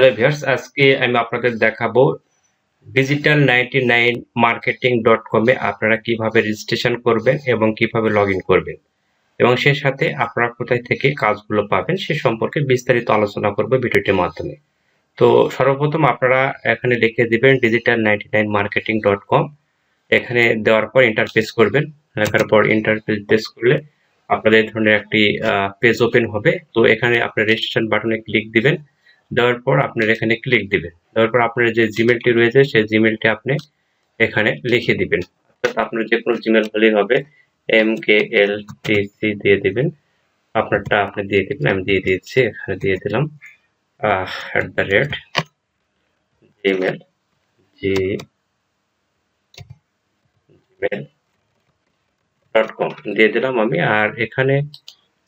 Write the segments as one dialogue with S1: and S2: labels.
S1: Hello viewers আজকে আমি আপনাদের দেখাবো digital ninety nine marketing dot কমে আপনারা কীভাবে রেজিস্ট্রেশন করবেন এবং কীভাবে লগ করবেন। এবং সে সাথে আপনারা কোথায় থেকে কাজগুলো পাবেন সে সম্পর্কে বিস্তারিত আলোচনা করব ভিডিওটির মাধ্যমে। তো সর্বপ্রথম আপনারা এখানে লিখে দিবেন digital ninety nine marketing dot com এখানে দেওয়ার পর ইন্টারফেস করবেন। লেখার পর ইন্টারফেস করলে আপনাদের ধরনের একটি পেজ ওপেন হবে। তো এখানে আপনার রেজিস্ট্রেশন বাটনে ক্লিক দিবেন। দেওয়ার পর আপনার এখানে ক্লিক দিবেন। দেওয়ার পর আপনার যে জিমেলটি রয়েছে, সেই জিমেলটি আপনি এখানে লিখে দিবেন। অর্থাৎ আপনার যে কোনো জিমেল হলেই হবে এম কে এল টি সি দিয়ে দিবেন। আপনারটা আপনি দিয়ে দিবেন, আমি দিয়ে দিয়েছি, এখানে দিয়ে দিলাম। At the rate Gmail G Gmail dot com দিয়ে দিলাম আমি, আর এখানে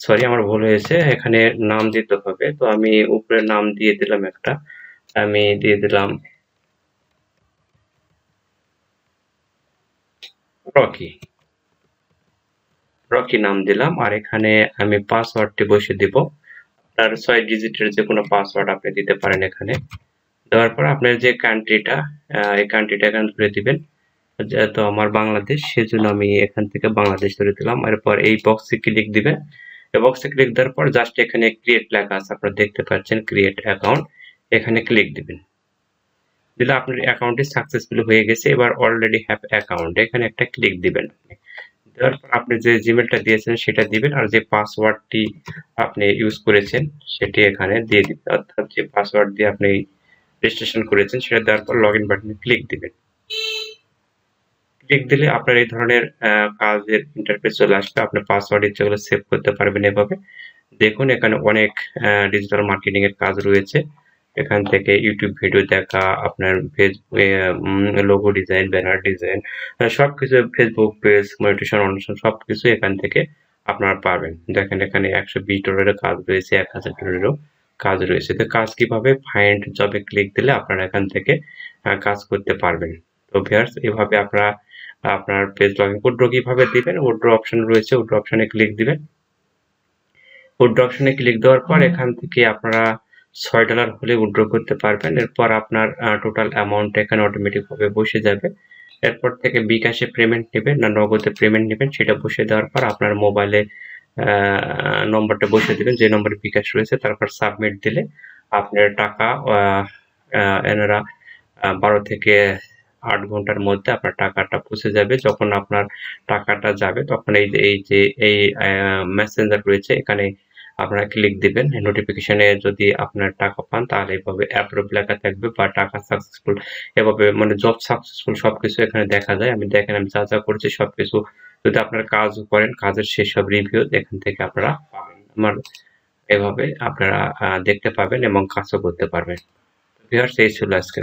S1: সরি আমার ভুল হয়েছে। এখানে নাম দিতে হবে। তো আমি উপরে নাম দিয়ে দিলাম একটা। আমি দিয়ে দিলাম রকি রকি নাম দিলাম। আর এখানে আমি পাসওয়ার্ডটি বসে দিব। আপনার ছয় ডিজিটের যে কোনো পাসওয়ার্ড আপনি দিতে পারেন এখানে। দেওয়ার পর আপনার যে কান্ট্রিটা এই কান্ট্রিটা এখানে ধরে দিবেন। যেহেতু আমার বাংলাদেশ, সেজন্য আমি এখান থেকে বাংলাদেশ ধরে দিলাম। এরপর এই বক্সে ক্লিক দিবেন। বক্সে ক্লিক দেওয়ার পর জাস্ট এখানে ক্রিয়েট লেখা আছে, আপনারা দেখতে পাচ্ছেন ক্রিয়েট অ্যাকাউন্ট এখানে ক্লিক দিবেন। দিলে আপনার অ্যাকাউন্টটি সাকসেসফুল হয়ে গেছে, এবার অলরেডি হ্যাভ অ্যাকাউন্ট এখানে একটা ক্লিক দিবেন দেওয়ার পর আপনি যে জিমেলটা দিয়েছেন, সেটা দিবেন, আর যে পাসওয়ার্ডটি আপনি ইউজ করেছেন, সেটি এখানে দিয়ে দিবেন। অর্থাৎ যে পাসওয়ার্ড দিয়ে আপনি রেজিস্ট্রেশন করেছেন, সেটা দেওয়ার পর লগ ইন বাটনে ক্লিক দিবেন। ক্লিক দিলে আপনার এই ধরনের কাজের ইন্টারফেস চলে আসবে। আপনার পাসওয়ার্ড ইচ্ছেগুলো সেভ করতে পারবেন এভাবে। দেখুন, এখানে অনেক ডিজিটাল মার্কেটিং এর কাজ রয়েছে। এখান থেকে ইউটিউব ভিডিও দেখা, আপনার Facebook logo design banner design সবকিছু ফেসবুক পেজ মনিটেশন অনুষ্ঠান সবকিছু এখান থেকে আপনারা পাবেন। দেখেন, এখানে একশো বিশ ডলারের কাজ রয়েছে, এক হাজার ডলারেরও কাজ রয়েছে। তো কাজ কীভাবে ফাইন্ড জবে ক্লিক দিলে আপনারা এখান থেকে কাজ করতে পারবেন। তো ভিয়ার্স এভাবে আপনারা আপনার পেজ লগইন উড্রো কীভাবে দিবেন? উড্রো অপশন রয়েছে উড্রো অপশনে ক্লিক দিবেন। উড্রো অপশনে ক্লিক দেওয়ার পর এখান থেকে আপনারা ছয় ডলার হলে উড্রো করতে পারবেন। এরপর আপনার টোটাল অ্যামাউন্ট এখানে অটোমেটিক ভাবে বসে যাবে। এরপর থেকে বিকাশে পেমেন্ট নেবেন না নগদে পেমেন্ট নেবেন, সেটা বসে দেওয়ার পর আপনার মোবাইলে নম্বরটা বসে দেবেন। যে নম্বরে বিকাশ রয়েছে তারপর সাবমিট দিলে আপনার টাকা এনারা বারো থেকে আট ঘণ্টার মধ্যে আপনার টাকাটা পৌঁছে যাবে। যখন আপনার টাকাটা যাবে, তখন এই এই যে, এই মেসেঞ্জার রয়েছে, এখানে আপনারা ক্লিক দিবেন। নোটিফিকেশনে যদি আপনার টাকা পান, তাহলে এইভাবে অ্যাপ্রুভ লেখা থাকবে বা টাকা সাকসেসফুল এভাবে মানে জব সাকসেসফুল সবকিছু এখানে দেখা যায়। আমি দেখেন, আমি যা যা করছি, সবকিছু যদি আপনারা কাজও করেন, কাজের সেই সব রিভিউ এখান থেকে আপনারা পাবেন। আমার এভাবে আপনারা দেখতে পাবেন এবং কাজও করতে পারবেন। ভিউয়ার্স এই ছিল আজকের